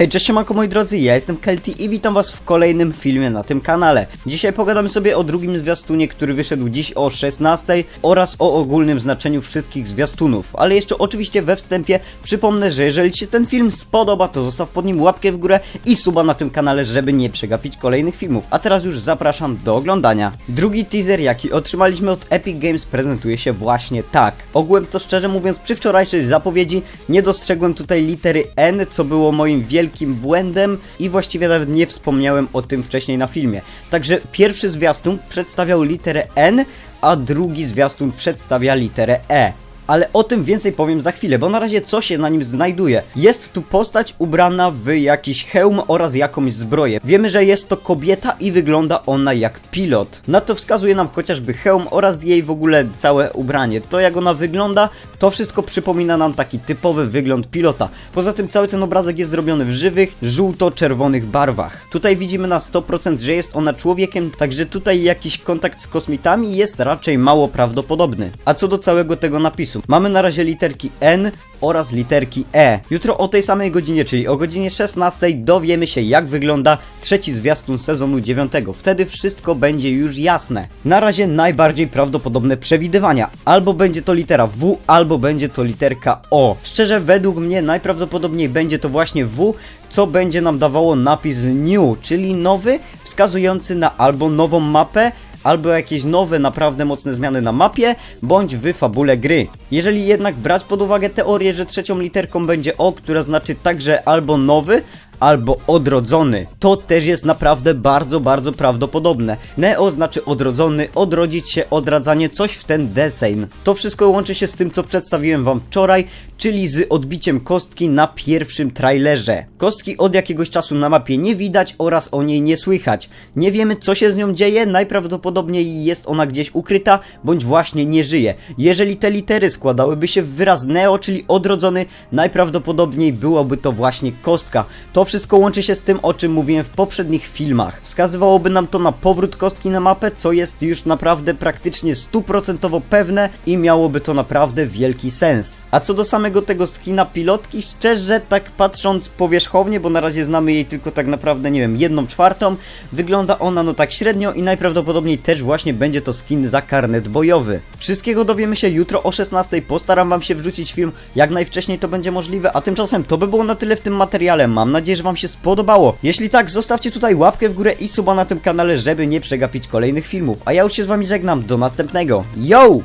Hej, cześć siemanko moi drodzy, ja jestem Kelty i witam was w kolejnym filmie na tym kanale. Dzisiaj pogadamy sobie o drugim zwiastunie, który wyszedł dziś o 16 oraz o ogólnym znaczeniu wszystkich zwiastunów. Ale jeszcze oczywiście we wstępie przypomnę, że jeżeli ci ten film spodoba, to zostaw pod nim łapkę w górę i suba na tym kanale, żeby nie przegapić kolejnych filmów. A teraz już zapraszam do oglądania. Drugi teaser, jaki otrzymaliśmy od Epic Games prezentuje się właśnie tak. Ogółem to szczerze mówiąc przy wczorajszej zapowiedzi nie dostrzegłem tutaj litery N, co było moim wielkim błędem i właściwie nawet nie wspomniałem o tym wcześniej na filmie. Także pierwszy zwiastun przedstawiał literę N, a drugi zwiastun przedstawia literę E. Ale o tym więcej powiem za chwilę, bo na razie co się na nim znajduje? Jest tu postać ubrana w jakiś hełm oraz jakąś zbroję. Wiemy, że jest to kobieta i wygląda ona jak pilot. Na to wskazuje nam chociażby hełm oraz jej w ogóle całe ubranie. To jak ona wygląda, to wszystko przypomina nam taki typowy wygląd pilota. Poza tym cały ten obrazek jest zrobiony w żywych, żółto-czerwonych barwach. Tutaj widzimy na 100%, że jest ona człowiekiem, także tutaj jakiś kontakt z kosmitami jest raczej mało prawdopodobny. A co do całego tego napisu, mamy na razie literki N oraz literki E. Jutro o tej samej godzinie, czyli o godzinie 16 dowiemy się jak wygląda trzeci zwiastun sezonu 9. Wtedy wszystko będzie już jasne. Na razie najbardziej prawdopodobne przewidywania. Albo będzie to litera W, albo będzie to literka O. Szczerze, według mnie najprawdopodobniej będzie to właśnie W, co będzie nam dawało napis New, czyli nowy, wskazujący na albo nową mapę, albo jakieś nowe, naprawdę mocne zmiany na mapie, bądź w fabule gry. Jeżeli jednak brać pod uwagę teorię, że trzecią literką będzie O, która znaczy także albo nowy, albo odrodzony. To też jest naprawdę bardzo, bardzo prawdopodobne. Neo znaczy odrodzony, odrodzić się, odradzanie, coś w ten deseń. To wszystko łączy się z tym, co przedstawiłem wam wczoraj, czyli z odbiciem kostki na pierwszym trailerze. Kostki od jakiegoś czasu na mapie nie widać oraz o niej nie słychać. Nie wiemy, co się z nią dzieje, najprawdopodobniej jest ona gdzieś ukryta, bądź właśnie nie żyje. Jeżeli te litery składałyby się w wyraz Neo, czyli odrodzony, najprawdopodobniej byłoby to właśnie kostka. To wszystko łączy się z tym, o czym mówiłem w poprzednich filmach. Wskazywałoby nam to na powrót kostki na mapę, co jest już naprawdę praktycznie stuprocentowo pewne i miałoby to naprawdę wielki sens. A co do samego tego skina pilotki, szczerze tak patrząc powierzchownie, bo na razie znamy jej tylko tak naprawdę, nie wiem, jedną czwartą, wygląda ona no tak średnio i najprawdopodobniej też właśnie będzie to skin za karnet bojowy. Wszystkiego dowiemy się jutro o 16, postaram wam się wrzucić film jak najwcześniej to będzie możliwe, a tymczasem to by było na tyle w tym materiale, mam nadzieję, że wam się spodobało. Jeśli tak, zostawcie tutaj łapkę w górę i suba na tym kanale, żeby nie przegapić kolejnych filmów, a ja już się z wami żegnam, do następnego. Yo!